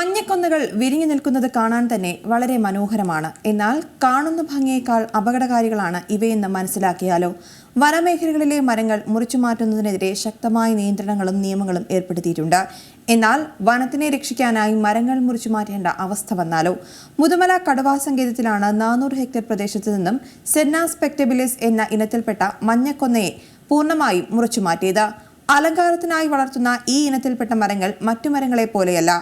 മഞ്ഞക്കൊന്നകൾ വിരിഞ്ഞു നിൽക്കുന്നത് കാണാൻ തന്നെ വളരെ മനോഹരമാണ്. എന്നാൽ കാണുന്ന ഭംഗിയേക്കാൾ അപകടകാരികളാണ് ഇവയെന്ന് മനസ്സിലാക്കിയാലോ? വനമേഖലകളിലെ മരങ്ങൾ മുറിച്ചു മാറ്റുന്നതിനെതിരെ ശക്തമായ നിയന്ത്രണങ്ങളും നിയമങ്ങളും ഏർപ്പെടുത്തിയിട്ടുണ്ട്. എന്നാൽ വനത്തിനെ രക്ഷിക്കാനായി മരങ്ങൾ മുറിച്ചു മാറ്റേണ്ട അവസ്ഥ വന്നാലോ? മുതുമല കടുവാ സങ്കേതത്തിലാണ് നാനൂറ് ഹെക്ടർ പ്രദേശത്ത് നിന്നും സെന്ന സ്പെക്ടബിലിസ് എന്ന ഇനത്തിൽപ്പെട്ട മഞ്ഞക്കൊന്നയെ പൂർണമായും മുറിച്ചു മാറ്റിയത്. അലങ്കാരത്തിനായി വളർത്തുന്ന ഈ ഇനത്തിൽപ്പെട്ട മരങ്ങൾ മറ്റു മരങ്ങളെ പോലെയല്ല.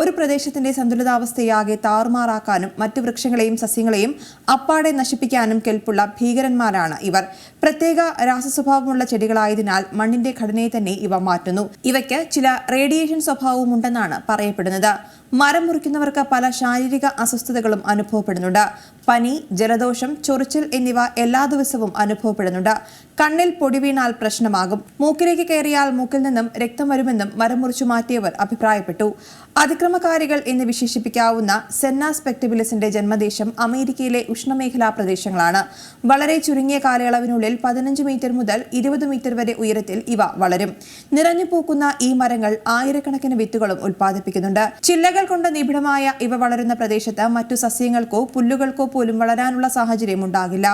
ഒരു പ്രദേശത്തിന്റെ സന്തുലിതാവസ്ഥയാകെ താറുമാറാക്കാനും മറ്റു വൃക്ഷങ്ങളെയും സസ്യങ്ങളെയും അപ്പാടെ നശിപ്പിക്കാനും കെൽപ്പുള്ള ഭീകരന്മാരാണ് ഇവർ. പ്രത്യേക രാസസ്വഭാവമുള്ള ചെടികളായതിനാൽ മണ്ണിന്റെ ഘടനയെ തന്നെ ഇവ മാറ്റുന്നു. ഇവയ്ക്ക് ചില റേഡിയേഷൻ സ്വഭാവവും ഉണ്ടെന്നാണ് പറയപ്പെടുന്നത്. മരം മുറിക്കുന്നവർക്ക് പല ശാരീരിക അസ്വസ്ഥതകളും അനുഭവപ്പെടുന്നുണ്ട്. പനി ജലദോഷം ചൊറിച്ചിൽ എന്നിവ എല്ലാ ദിവസവും അനുഭവപ്പെടുന്നുണ്ട്. കണ്ണിൽ പൊടി വീണാൽ പ്രശ്നമാകും. മൂക്കിലേക്ക് കയറിയാൽ മൂക്കിൽ നിന്നും രക്തം വരുമെന്നും മരം മുറിച്ചു മാറ്റിയവർ അഭിപ്രായപ്പെട്ടു. അതിക്രമകാരികൾ എന്ന് വിശേഷിപ്പിക്കാവുന്ന സെന്ന സ്പെക്ടിബിലിസിന്റെ ജന്മദേശം അമേരിക്കയിലെ ഉഷ്ണമേഖലാ പ്രദേശങ്ങളാണ്. വളരെ ചുരുങ്ങിയ കാലയളവിനുള്ളിൽ പതിനഞ്ച് മീറ്റർ മുതൽ ഇരുപത് മീറ്റർ വരെ ഉയരത്തിൽ ഇവ വളരും. നിറഞ്ഞു പൂക്കുന്ന ഈ മരങ്ങൾ ആയിരക്കണക്കിന് വിത്തുകളും ഉൽപ്പാദിപ്പിക്കുന്നുണ്ട്. ചില്ലകൾ കൊണ്ട് നിബിഡമായ ഇവ വളരുന്ന പ്രദേശത്ത് മറ്റു സസ്യങ്ങൾക്കോ പുല്ലുകൾക്കോ പോലും വളരാനുള്ള സാഹചര്യം ഉണ്ടാകില്ല.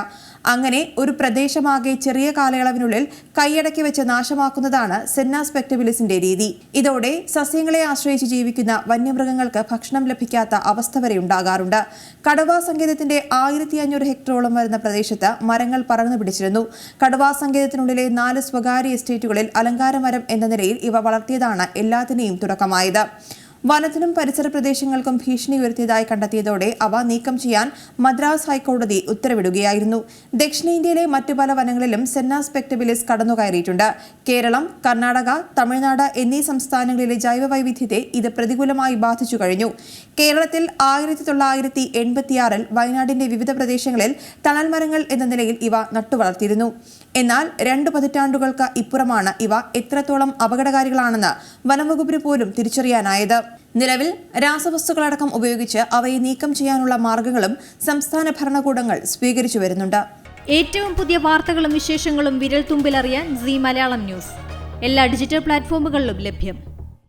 അങ്ങനെ ഒരു പ്രദേശമാകെ ചെറിയ കാലയളവിനുള്ളിൽ കൈയടക്കി വെച്ച് നാശമാക്കുന്നതാണ് സെന്ന സ്പെക്ടബിലിസിന്റെ രീതി. ഇതോടെ സസ്യങ്ങളെ ആശ്രയിച്ച് ജീവിക്കുന്ന വന്യമൃഗങ്ങൾക്ക് ഭക്ഷണം ലഭിക്കാത്ത അവസ്ഥ വരെ ഉണ്ടാകാറുണ്ട്. കടുവാ സങ്കേതത്തിന്റെ ആയിരത്തി അഞ്ഞൂറ് ഹെക്ടറോളം വരുന്ന പ്രദേശത്ത് മരങ്ങൾ പറന്നു പിടിച്ചിരുന്നു. കടുവാ സങ്കേതത്തിനുള്ളിലെ നാല് സ്വകാര്യ എസ്റ്റേറ്റുകളിൽ അലങ്കാര മരം എന്ന നിലയിൽ ഇവ വളർത്തിയതാണ് എല്ലാത്തിനെയും തുടക്കമായത്. വനത്തിനും പരിസര പ്രദേശങ്ങൾക്കും ഭീഷണി ഉയർത്തിയതായി കണ്ടെത്തിയതോടെ അവ നീക്കം ചെയ്യാൻ മദ്രാസ് ഹൈക്കോടതി ഉത്തരവിടുകയായിരുന്നു. ദക്ഷിണേന്ത്യയിലെ മറ്റു പല വനങ്ങളിലും സെന്ന സ്പെക്ടബിലിസ് കടന്നുകയറിയിട്ടുണ്ട്. കേരളം കർണാടക തമിഴ്നാട് എന്നീ സംസ്ഥാനങ്ങളിലെ ജൈവവൈവിധ്യത്തെ ഇത് പ്രതികൂലമായി ബാധിച്ചു കഴിഞ്ഞു. കേരളത്തിൽ ആയിരത്തി തൊള്ളായിരത്തി എൺപത്തിയാറിൽ വയനാടിന്റെ വിവിധ പ്രദേശങ്ങളിൽ തണൽമരങ്ങൾ എന്ന നിലയിൽ ഇവ നട്ടുവളർത്തിയിരുന്നു. എന്നാൽ രണ്ട് പതിറ്റാണ്ടുകൾക്ക് ഇപ്പുറമാണ് ഇവ എത്രത്തോളം അപകടകാരികളാണെന്ന് വനംവകുപ്പിന് പോലും തിരിച്ചറിയാനായത്. നിലവിൽ രാസവസ്തുക്കളടക്കം ഉപയോഗിച്ച് അവയെ നീക്കം ചെയ്യാനുള്ള മാർഗങ്ങളും സംസ്ഥാന ഭരണകൂടങ്ങൾ സ്വീകരിച്ചു വരുന്നുണ്ട്. ഏറ്റവും പുതിയ വാർത്തകളും വിശേഷങ്ങളും വിരൽ തുമ്പിലറിയാൻ സി മലയാളം ന്യൂസ്. എല്ലാ ഡിജിറ്റൽ പ്ലാറ്റ്ഫോമുകളിലും ലഭ്യം.